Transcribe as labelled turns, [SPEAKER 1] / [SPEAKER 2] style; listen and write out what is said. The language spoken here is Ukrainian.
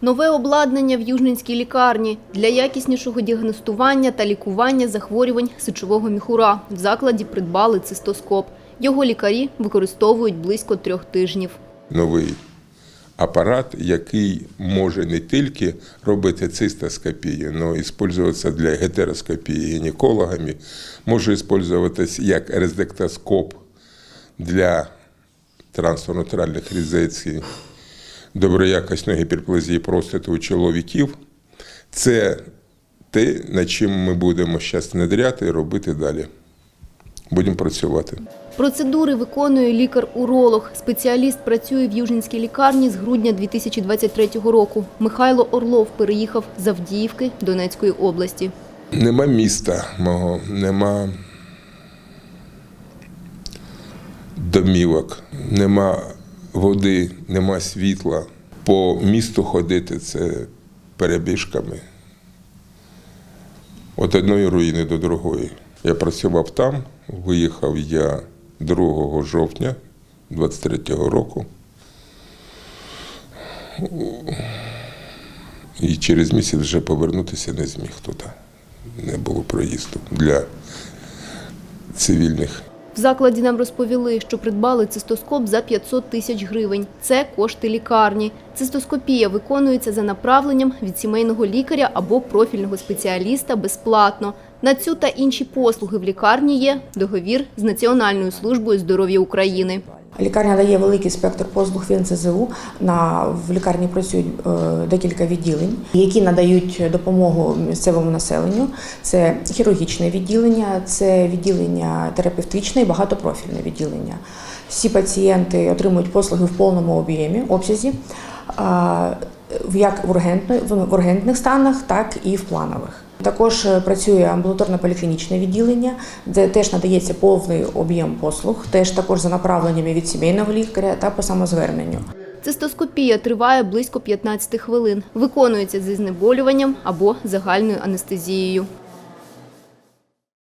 [SPEAKER 1] Нове обладнання в Южненській лікарні для якіснішого діагностування та лікування захворювань сечового міхура. В закладі придбали цистоскоп. Його лікарі використовують близько трьох тижнів.
[SPEAKER 2] новий апарат, який може не тільки робити цистоскопію, але й використовуватися для гетероскопії гінекологами, може використовуватися як резектоскоп для трансфронтальних резекцій, доброякісної гіперплазії простати у чоловіків. Це те, над чим ми будемо зараз надряти і робити далі. Будемо працювати.
[SPEAKER 1] Процедури виконує лікар-уролог. Спеціаліст працює в Южненській лікарні з грудня 2023 року. Михайло Орлов переїхав з Авдіївки Донецької області.
[SPEAKER 2] Нема міста мого, нема домівок, нема води, нема світла. По місту ходити це перебіжками. От одної руїни до другої. Я працював там, виїхав я 2 жовтня 23-го року. І через місяць вже повернутися не зміг туди. Не було проїзду для цивільних.
[SPEAKER 1] В закладі нам розповіли, що придбали цистоскоп за 500 тисяч гривень. Це кошти лікарні. Цистоскопія виконується за направленням від сімейного лікаря або профільного спеціаліста безплатно. На цю та інші послуги в лікарні є договір з Національною службою здоров'я України.
[SPEAKER 3] Лікарня дає великий спектр послуг від НСЗУ. На в лікарні працюють е, декілька відділень, які надають допомогу місцевому населенню. Це хірургічне відділення, це відділення терапевтичне і багатопрофільне відділення. Всі пацієнти отримують послуги в повному об'ємі, обсязі, в- як в, в ургентних станах, так і в планових. Також е, працює амбулаторно-поліклінічне відділення, де теж надається повний об'єм послуг, теж також за направленнями від сімейного лікаря та по самозверненню.
[SPEAKER 1] Цистоскопія триває близько 15 хвилин. Виконується зі знеболюванням або загальною анестезією.